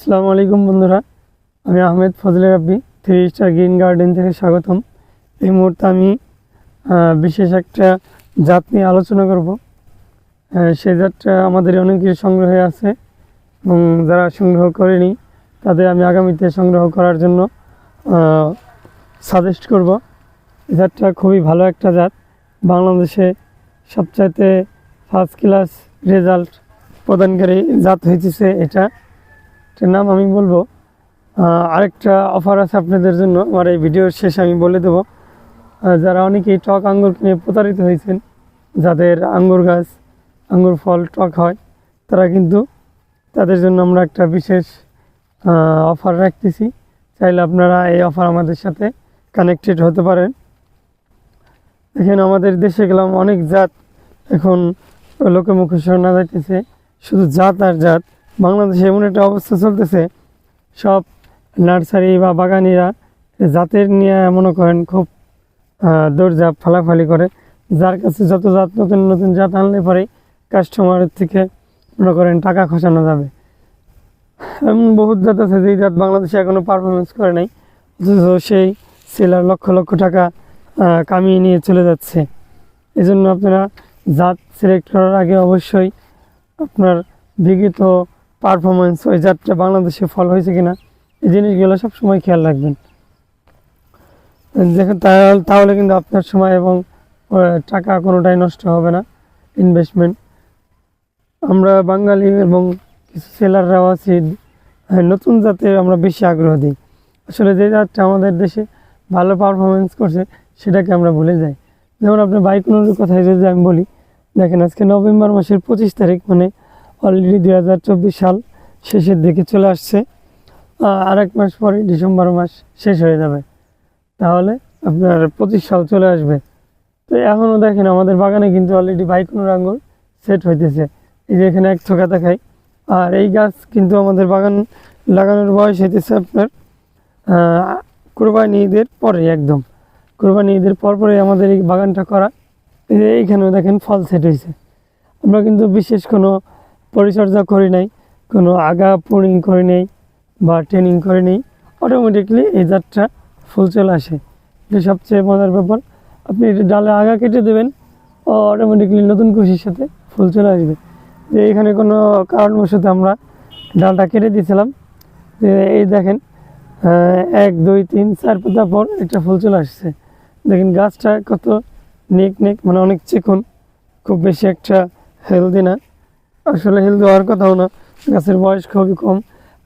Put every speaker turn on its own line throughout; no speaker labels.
আসসালামু আলাইকুম বন্ধুরা, আমি Ahmed Fazle Rabbi, three star green garden থেকে স্বাগতম। এই মুহূর্তে আমি বিশেষ একটা জাত নিয়ে আলোচনা করব। সেই জাতটা আমাদের অনেকের সংগ্রহে আছে এবং যারা সংগ্রহ করেনি, তাদের আমি আগামীতে সংগ্রহ করার জন্য সাজেস্ট করব। এই জাতটা খুবই ভালো একটা জাত। বাংলাদেশে সবচাইতে ফার্স্ট ক্লাস রেজাল্ট প্রদানকারী জাত হয়েছে এটা। এটার নাম আমি বলব। আরেকটা অফার আছে আপনাদের জন্য। আমার এই ভিডিওর শেষে আমি বলে দেবো। যারা অনেকেই টক আঙ্গুর কিনে প্রতারিত হয়েছেন, যাদের আঙ্গুর গাছ, আঙ্গুর ফল টক হয়, তারা কিন্তু তাদের জন্য আমরা একটা বিশেষ অফার রাখতেছি। চাইলে আপনারা এই অফার আমাদের সাথে কানেক্টেড হতে পারেন। দেখেন, আমাদের দেশে গেলাম অনেক জাত এখন লোকে মুখে শোনা যাইতেছে, শুধু জাত আর জাত। বাংলাদেশে এমন একটা অবস্থা চলতেছে, সব নার্সারি বা বাগানিরা জাতের নিয়ে মনে করেন খুব দৌড়ঝাঁপ, ফালাফালি করে। যার কাছে যত জাত নতুন নতুন জাত আনলে পরেই কাস্টমারের থেকে মনে করেন টাকা খসানো যাবে। এমন বহুত জাত আছে যেই জাত বাংলাদেশে এখনও পারফরমেন্স করে নাই, অথচ সেই সেলার লক্ষ লক্ষ টাকা কামিয়ে নিয়ে চলে যাচ্ছে। এজন্য আপনারা জাত সিলেক্ট করার আগে অবশ্যই আপনার বিগত পারফরমেন্স ওই জাতটা বাংলাদেশে ফল হয়েছে কিনা এই জিনিসগুলো সবসময় খেয়াল রাখবেন। দেখেন তাহলে তাহলে কিন্তু আপনার সময় এবং টাকা কোনোটাই নষ্ট হবে না ইনভেস্টমেন্ট আমরা বাঙালি এবং কিছু সেলাররাও আছি আহ, নতুন জাতে আমরা বেশি আগ্রহ দিই। আসলে যে জাতটা আমাদের দেশে ভালো পারফরমেন্স করছে সেটাকে আমরা ভুলে যাই। যেমন আপনার বাইক বাইকুনোর কথাই যদি আমি বলি দেখেন আজকে নভেম্বর মাসের পঁচিশ তারিখ মানে অলরেডি দুই হাজার চব্বিশ সাল শেষের দিকে চলে আসছে। আর এক মাস পরে ডিসেম্বর মাস শেষ হয়ে যাবে। তাহলে আপনার পঁচিশ সাল চলে আসবে। তো এখনও দেখেন আমাদের বাগানে কিন্তু অলরেডি বাইকুনোর আঙ্গুর সেট হইতেছে। এই যে এখানে এক থোকা দেখাই। আর এই গাছ কিন্তু আমাদের বাগান লাগানোর বয়স হইতেছে আপনার কোরবানি ঈদের পরে একদম। কোরবানি ঈদের পর পরে আমাদের এই বাগানটা করা। এই এইখানেও দেখেন ফল সেট হয়েছে আমরা কিন্তু বিশেষ কোনো পরিচর্যা করি নাই, কোনো আগা পুরিং করি নাই বা ট্রেনিং করে নেই অটোমেটিকলি এই জাতটা ফুল চলে আসে। এটা সবচেয়ে মজার ব্যাপার, আপনি এটা ডালে আগা কেটে দেবেন, ও অটোমেটিকলি নতুন খুশির সাথে ফুল চলে আসবে। যে এখানে কোনো কারণবশত আমরা ডালটা কেটে দিয়েছিলাম, যে এই দেখেন এক, দুই, তিন, চার পাতা পর একটা ফুল চলে আসছে। দেখেন গাছটা কত নেক নেক মানে অনেক চিকন, খুব বেশি একটা হেলদি না। আসলে হেলদি হওয়ার কথাও না। গাছের বয়স খুবই কম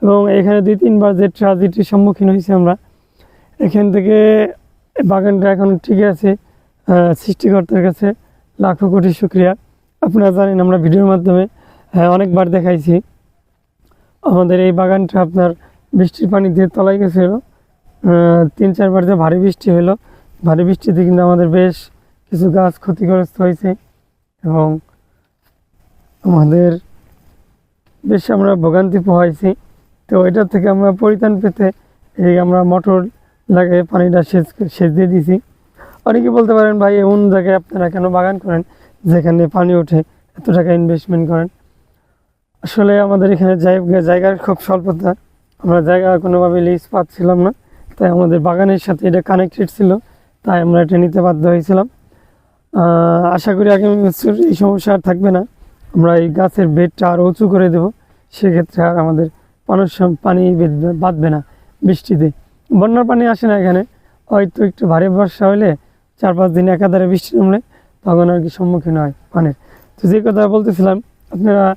এবং এখানে দুই তিনবার যে ট্রাজেডির সম্মুখীন হয়েছি আমরা, এখান থেকে বাগানটা এখন ঠিকই আছে সৃষ্টিকর্তার কাছে লাখো কোটি শুক্রিয়া। আপনারা জানেন আমরা ভিডিওর মাধ্যমে অনেকবার দেখাইছি। আমাদের এই বাগানটা আপনার বৃষ্টির পানি দিয়ে তলায় গেছিল তিন চারবার যে ভারী বৃষ্টি হলো, ভারী বৃষ্টিতে কিন্তু আমাদের বেশ কিছু গাছ ক্ষতিগ্রস্ত হয়েছে এবং আমাদের বেশ আমরা ভোগান্তি পোহাইছি। তো এটা থেকে আমরা পরিত্রাণ পেতে এই আমরা মোটর লাগিয়ে পানিটা সেচ সেচ দিয়ে দিয়েছি অনেকে বলতে পারেন, ভাই, এমন জায়গায় আপনারা কেন বাগান করেন যেখানে পানি ওঠে? এত টাকা ইনভেস্টমেন্ট করেন? আসলে আমাদের এখানে জায়গা, জায়গার খুব স্বল্পতা। আমরা জায়গা কোনোভাবে লিজ পাচ্ছিলাম না। তাই আমাদের বাগানের সাথে এটা কানেক্টেড ছিল। তাই আমরা এটা নিতে বাধ্য হয়েছিলাম। আশা করি আগামী বছর এই সমস্যা আর থাকবে না। আমরা এই গাছের বেডটা আরও উঁচু করে দেব। সেক্ষেত্রে আর আমাদের সম- পানি বেঁধবে- না বৃষ্টিতে। বন্যার পানি আসে না এখানে। হয়তো একটু ভারী বর্ষা হলে চার পাঁচ দিন একাধারে বৃষ্টি নামলে তখন আর কি সম্মুখীন হয় পানির। তো যে কথা বলতেছিলাম, আপনারা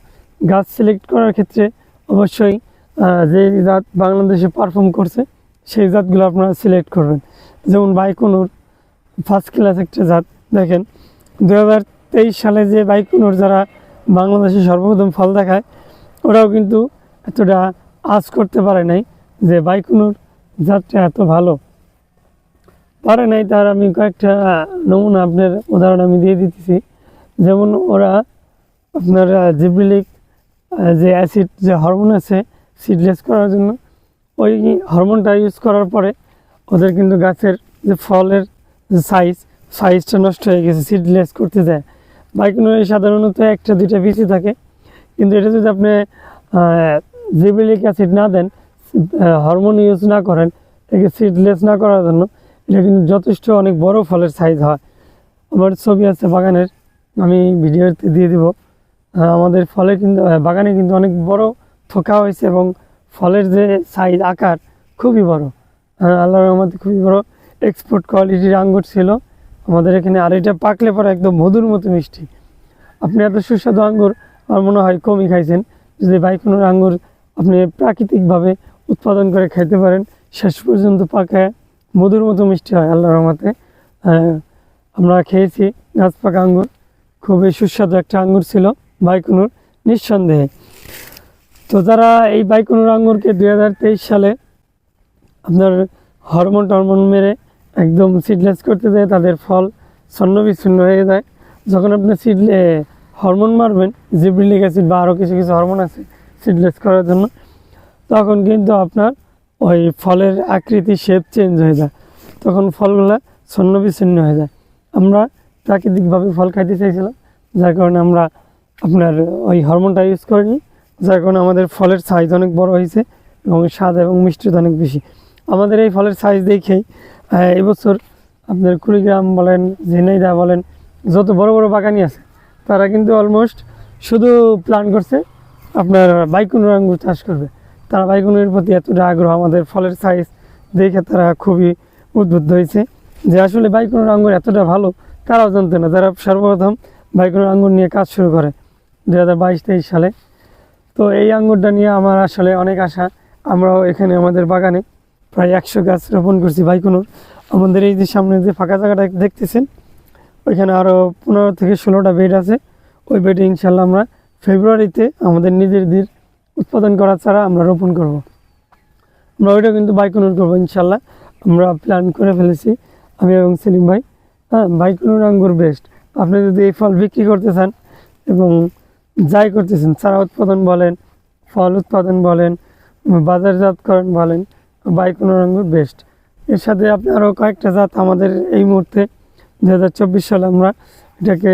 গাছ সিলেক্ট করার ক্ষেত্রে অবশ্যই যে জাত বাংলাদেশে পারফর্ম করছে, সেই জাতগুলো আপনারা সিলেক্ট করবেন। যেমন বাইকুনুর ফার্স্ট ক্লাস একটা জাত, দেখেন। দু হাজার তেইশ সালে যে বাইকুনুর যারা বাংলাদেশে সর্বপ্রথম ফল দেখায়, ওরাও কিন্তু এতটা আজ করতে পারে নাই যে বাইকুনুর জাতটা এত ভালো। পারে নাই তার আমি কয়েকটা নমুনা আপনার উদাহরণ আমি দিয়ে দিতেছি। যেমন ওরা আপনার জিবলিক যে অ্যাসিড, যে হরমোন আছে সিডলেস করার জন্য, ওই হরমোনটা ইউজ করার পরে ওদের কিন্তু গাছের যে ফলের যে সাইজ, সাইজটা নষ্ট হয়ে গেছে, সিডলেস করতে দেয়। বাইকুনের সাধারণত একটা, দুইটা পিসি থাকে। কিন্তু এটা যদি আপনি জিবিলিক অ্যাসিড না দেন হরমোন ইউজ না করেন, এটাকে সিডলেস না করার জন্য, এটা কিন্তু যথেষ্ট অনেক বড় ফলের সাইজ হয়। আমার ছবি আছে বাগানের, আমি ভিডিওতে দিয়ে দিব। আমাদের ফলে কিন্তু বাগানে কিন্তু অনেক বড় থোকা হয়েছে এবং ফলের যে সাইজ আকার, খুবই বড়। আল্লাহর রহমতে খুবই বড়। এক্সপোর্ট কোয়ালিটির আঙ্গুর ছিল। আমাদের এখানে, আর এটা পাকলে পরে একদম মধুর মতো মিষ্টি। আপনি এত সুস্বাদু আঙ্গুর, আমার মনে হয় কমই খাইছেন। যদি বাইকুনোর আঙ্গুর আপনি প্রাকৃতিকভাবে উৎপাদন করে খাইতে পারেন, শেষ পর্যন্ত পাকায় মধুর মতো মিষ্টি হয় আল্লাহ রহমাতে। আমরা খেয়েছি গাছ পাকা আঙ্গুর, খুবই সুস্বাদু একটা আঙ্গুর ছিল বাইকুনুর, নিঃসন্দেহে। তো যারা এই বাইকুনুর আঙ্গুরকে দুই হাজার তেইশ সালে আপনার হরমোন টরমোন মেরে একদম সিডলেস করতে দেয় তাদের ফল ছন্ন বিচ্ছিন্ন হয়ে যায়। যখন আপনি সিডলে হরমোন মারবেন, জিব্রিলিক অ্যাসিড বা আরও কিছু কিছু হরমোন আছে সিডলেস করার জন্য, তখন কিন্তু আপনার ওই ফলের আকৃতি শেপ চেঞ্জ হয়ে যায়। তখন ফলগুলা ছন্ন বিচ্ছিন্ন হয়ে যায়। আমরা প্রাকৃতিকভাবে ফল খাইতে চাইছিলাম, যার কারণে আমরা আপনার ওই হরমোনটা ইউজ করিনি, যার কারণে আমাদের ফলের সাইজ অনেক বড় হয়েছে এবং স্বাদ এবং মিষ্টিটা অনেক বেশি। আমাদের এই ফলের সাইজ দেখেই এবছর আপনার কুড়িগ্রাম বলেন ঝিনাইদা বলেন, যত বড় বড় বাগানি আছে, তারা কিন্তু অলমোস্ট শুধু প্ল্যান করছে আপনার বাইকুনুর আঙ্গুর চাষ করবে। তারা বাইকুনের প্রতি এতটা আগ্রহ আমাদের ফলের সাইজ দেখে তারা খুবই উদ্বুদ্ধ হয়েছে যে আসলে বাইকুনের আঙ্গুর এতটা ভালো, তারাও জানতো না। যারা সর্বপ্রথম বাইকুনের আঙ্গুর নিয়ে কাজ শুরু করে দু হাজার বাইশ, তেইশ সালে। তো এই আঙ্গুরটা নিয়ে আমার আসলে অনেক আশা। আমরাও এখানে আমাদের বাগানে প্রায় একশো গাছ রোপণ করছি। বাইকুনুর আমাদের এই যে সামনে যে ফাঁকা জায়গাটা দেখতেছেন, ওইখানে আরও পনেরো থেকে ষোলোটা বেড আছে। ওই বেডে ইনশাল্লাহ আমরা ফেব্রুয়ারিতে আমাদের নিজের নিজেদের উৎপাদন করা ছাড়া আমরা রোপণ করব। আমরা ওইটা কিন্তু বাইকুনুর করব ইনশাল্লাহ। আমরা প্ল্যান করে ফেলেছি, আমি এবং সেলিম ভাই। হ্যাঁ বাইকুনুর আঙ্গুর বেস্ট আপনি যদি এই ফল বিক্রি করতে চান এবং যাই করতেছেন, চারা উৎপাদন বলেন, ফল উৎপাদন বলেন বাজারজাতকরণ বলেন বাইকুনুর আঙ্গুর বেস্ট এর সাথে আপনি আরও কয়েকটা জাত আমাদের এই মুহূর্তে দু হাজার চব্বিশ সালে আমরা এটাকে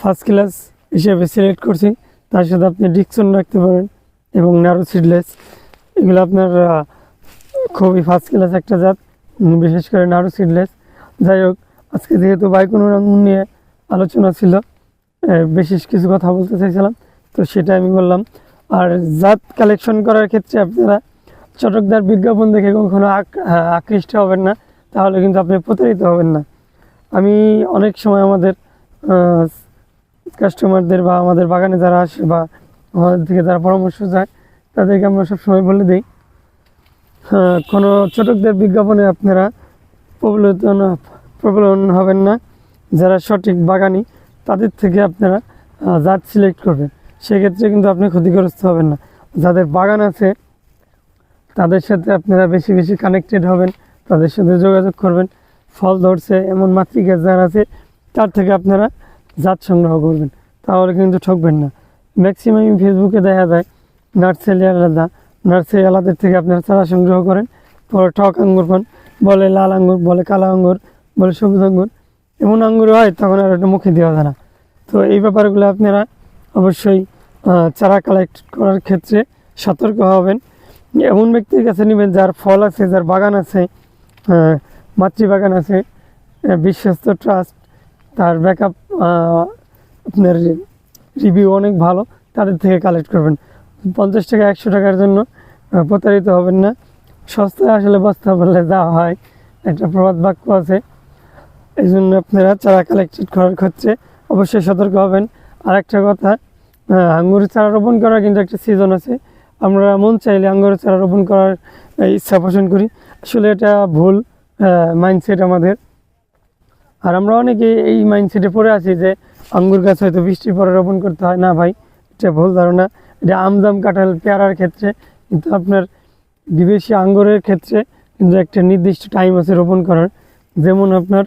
ফার্স্ট ক্লাস হিসেবে সিলেক্ট করছি। তার সাথে আপনি ডিকসন রাখতে পারেন এবং ন্যারো সিডলেস এগুলো আপনার খুবই ফার্স্ট ক্লাস একটা জাত বিশেষ করে নাড়ু সিডলেস যাই হোক, আজকে যেহেতু বাইকুনুর আঙ্গুর নিয়ে আলোচনা ছিল বিশেষ কিছু কথা বলতে চাইছিলাম, তো সেটা আমি বললাম। আর জাত কালেকশন করার ক্ষেত্রে আপনারা চটকদার বিজ্ঞাপন দেখে কখনো আক- আকৃষ্ট হবেন না তাহলে কিন্তু আপনি প্রতারিত হবেন না। আমি অনেক সময় আমাদের কাস্টমারদের বা আমাদের বাগানে যারা আসে বা আমাদের থেকে যারা পরামর্শ চায় তাদেরকে আমরা সবসময় বলে দিই হ্যাঁ, কোনো চটকদার বিজ্ঞাপনে আপনারা প্রবলিত না- প্রবলন হবেন না। যারা সঠিক বাগানি তাদের থেকে আপনারা জাত সিলেক্ট করবেন। সেক্ষেত্রে কিন্তু আপনি ক্ষতিগ্রস্ত হবেন না। যাদের বাগান আছে তাদের সাথে আপনারা বেশি বেশি কানেক্টেড হবেন, তাদের সাথে যোগাযোগ করবেন। ফল ধরছে, এমন মাতৃগাছ যার আছে, তার থেকে আপনারা জাত সংগ্রহ করবেন। তাহলে কিন্তু ঠকবেন না। ম্যাক্সিমাম ফেসবুকে দেখা যায় নার্সারি আলাদা নার্সারি আলাদের থেকে আপনারা চারা সংগ্রহ করেন। পরে টক আঙ্গুর পান, বলে লাল আঙ্গুর, বলে কালো আঙ্গুর, বলে সবুজ আঙ্গুর। এমন আঙ্গুর হয়, তখন আর ওটা মুখে দেওয়া যায় না। তো এই ব্যাপারগুলো আপনারা অবশ্যই চারা কালেক্ট করার ক্ষেত্রে সতর্ক হবেন। এমন ব্যক্তির কাছে নেবেন যার ফল আছে, যার বাগান আছে মাতৃবাগান আছে বিশ্বস্ত ট্রাস্ট, তার ব্যাকআপ আপনার রিভিউ অনেক ভালো, তাদের থেকে কালেক্ট করবেন। পঞ্চাশ টাকা, একশো টাকার জন্য প্রতারিত হবেন না। সস্তায় আসলে বস্তা বললে দেওয়া হয়, একটা প্রবাদ বাক্য আছে। এই জন্য আপনারা চারা কালেক্টেড করার ক্ষেত্রে অবশ্যই সতর্ক হবেন। আর একটা কথা আঙ্গুরের চারা রোপণ করার কিন্তু একটা সিজন আছে। আমরা মন চাইলে আঙ্গুরের চারা রোপণ করার ইচ্ছা পোষণ করি। আসলে এটা ভুল মাইন্ডসেট আমাদের। আর আমরা অনেকে এই মাইন্ডসেটে পড়ে আছি যে আঙ্গুর গাছ হয়তো বৃষ্টির পরে রোপণ করতে হয়। না ভাই, এটা ভুল ধারণা। এটা আমজাম কাঁঠাল, পেয়ারার ক্ষেত্রে। কিন্তু আপনার বিদেশি আঙ্গুরের ক্ষেত্রে কিন্তু একটা নির্দিষ্ট টাইম আছে রোপণ করার। যেমন আপনার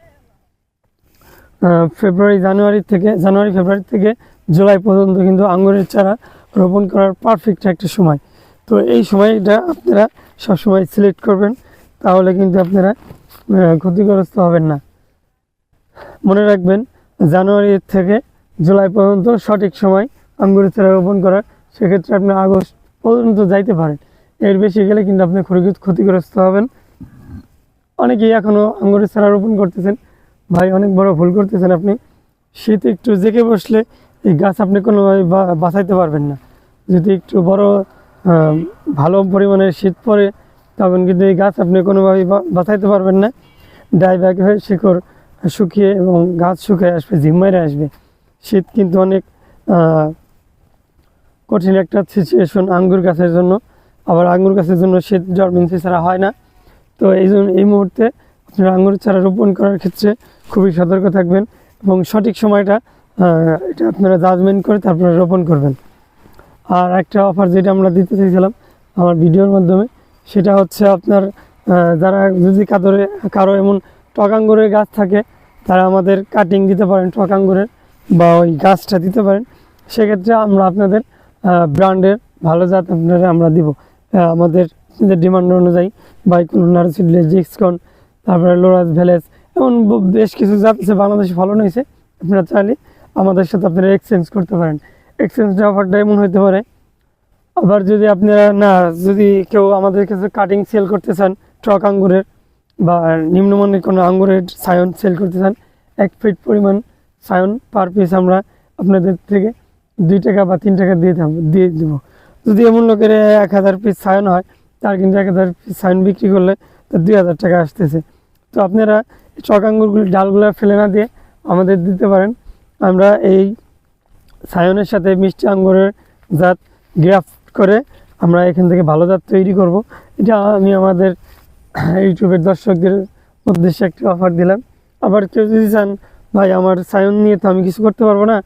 ফেব্রুয়ারি জানুয়ারি থেকে জানুয়ারি ফেব্রুয়ারি থেকে জুলাই পর্যন্ত কিন্তু আঙ্গুরের চারা রোপণ করার পারফেক্ট একটা সময়। তো এই সময়টা আপনারা সবসময় সিলেক্ট করবেন, তাহলে কিন্তু আপনারা ক্ষতিগ্রস্ত হবেন না। মনে রাখবেন, জানুয়ারি থেকে জুলাই পর্যন্ত সঠিক সময় আঙ্গুরের চারা রোপণ করার সেক্ষেত্রে আপনি আগস্ট পর্যন্ত যাইতে পারেন। এর বেশি গেলে কিন্তু আপনি ক্ষতি- ক্ষতিগ্রস্ত হবেন। অনেকেই এখনও আঙ্গুরের চারা রোপণ করতেছেন। ভাই, অনেক বড় ভুল করতেছেন আপনি। শীত একটু জেগে বসলে এই গাছ আপনি কোনোভাবে বাঁচাইতে পারবেন না। যদি একটু বড় ভালো পরিমাণে শীত পড়ে, তখন কিন্তু এই গাছ আপনি কোনোভাবেই বাঁচাইতে পারবেন না। ডাইব্যাক হয়ে শিকড় শুকিয়ে এবং গাছ শুকিয়ে আসবে ঝিম্মাইরে আসবে। শীত কিন্তু অনেক কঠিন একটা সিচুয়েশন আঙ্গুর গাছের জন্য। আবার আঙ্গুর গাছের জন্য শীত জর্মিন্সি ছাড়া হয় না। তো এই জন্য এই মুহূর্তে আপনারা আঙ্গুর চারা রোপণ করার ক্ষেত্রে খুবই সতর্ক থাকবেন এবং সঠিক সময়টা এটা আপনারা জাজমেন্ট করে তারপরে রোপণ করবেন। আর একটা অফার যেটা আমরা দিতে চাইছিলাম আমার ভিডিওর মাধ্যমে, সেটা হচ্ছে আপনার যারা যদি কাদরে, কারও এমন টক আঙ্গুরের গাছ থাকে, তারা আমাদের কাটিং দিতে পারেন টক আঙ্গুরের বা ওই গাছটা দিতে পারেন। সেক্ষেত্রে আমরা আপনাদের ব্র্যান্ডের ভালো জাত আপনারা আমরা দিব। আমাদের ডিমান্ড অনুযায়ী বা কোনো নার্সিডলে জিক্সকন তারপরে লোরাস ভ্যালেস এমন বেশ কিছু জাত আছে, বাংলাদেশে ফলন হয়েছে। আপনারা চাইলে আমাদের সাথে আপনারা এক্সচেঞ্জ করতে পারেন। এক্সচেঞ্জ অফারটা এমন হতে পারে। আবার যদি আপনারা, না, যদি কেউ আমাদের কাছে কাটিং সেল করতে চান ট্রক আঙ্গুরের, বা নিম্নমানের কোনো আঙ্গুরের সায়ন সেল করতে চান, এক ফিট পরিমাণ সায়ন পার পিস আমরা আপনাদের থেকে দুই টাকা বা তিন টাকা দিয়ে দেব, দিয়ে দেবো। যদি এমন লোকের এক হাজার পিস সায়ন হয়, তার কিন্তু এক হাজার পিস সায়ন বিক্রি করলে তার দুই হাজার টাকা আসতেছে। তো আপনারা আঙ্গুরগুলি, ডালগুলো ফেলে না দিয়ে আমাদের দিতে পারেন। আমরা এই সায়নের সাথে মিষ্টি আঙ্গুরের জাত গ্রাফট করে আমরা এখান থেকে ভালো জাত তৈরি করব। এটা আমি আমাদের ইউটিউবের দর্শকদের উদ্দেশ্যে একটি অফার দিলাম। আবার কেউ যদি চান, ভাই, আমার সায়ন নিয়ে তো আমি কিছু করতে পারব না,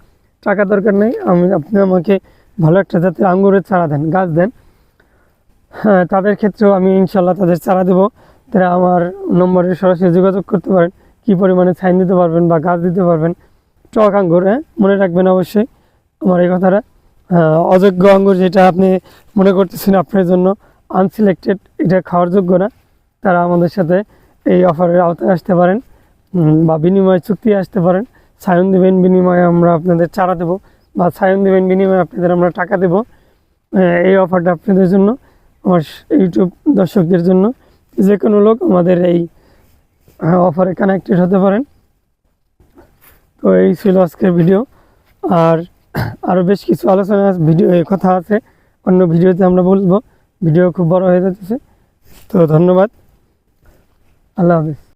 টাকা দরকার নেই, আমি, আপনি আমাকে ভালো একটা জাতের আঙ্গুরের চারা দেন, গাছ দেন। হ্যাঁ তাদের ক্ষেত্রেও আমি ইনশাল্লাহ তাদের চারা দেবো। তারা আমার নম্বরে সরাসরি যোগাযোগ করতে পারেন, কী পরিমাণে সাইন দিতে পারবেন বা গাছ দিতে পারবেন। টক আঙ্গুর হ্যাঁ মনে রাখবেন অবশ্যই। আমার এই কথাটা। অযোগ্য আঙ্গুর যেটা আপনি মনে করতেছেন আপনার জন্য আনসিলেক্টেড এটা খাওয়ার যোগ্য না। তারা আমাদের সাথে এই অফারের আওতায় আসতে পারেন বা বিনিময়ে চুক্তি আসতে পারেন। সায়ন দেবেন, বিনিময়ে আমরা আপনাদের চারা দেবো, বা সায়ন দেবেন, বিনিময়ে আপনাদের আমরা টাকা দেবো এই অফারটা আপনাদের জন্য, আমার ইউটিউব দর্শকদের জন্য। যে কোনো লোক আমাদের এই অফারে কানেক্টেড হতে পারেন। তো এই ছিল আজকের ভিডিও আর আরও বেশ কিছু আলোচনা, ভিডিও কথা আছে। অন্য ভিডিওতে আমরা বলব। ভিডিও খুব বড় হয়ে যাচ্ছে। তো ধন্যবাদ। আল্লাহ হাফিজ।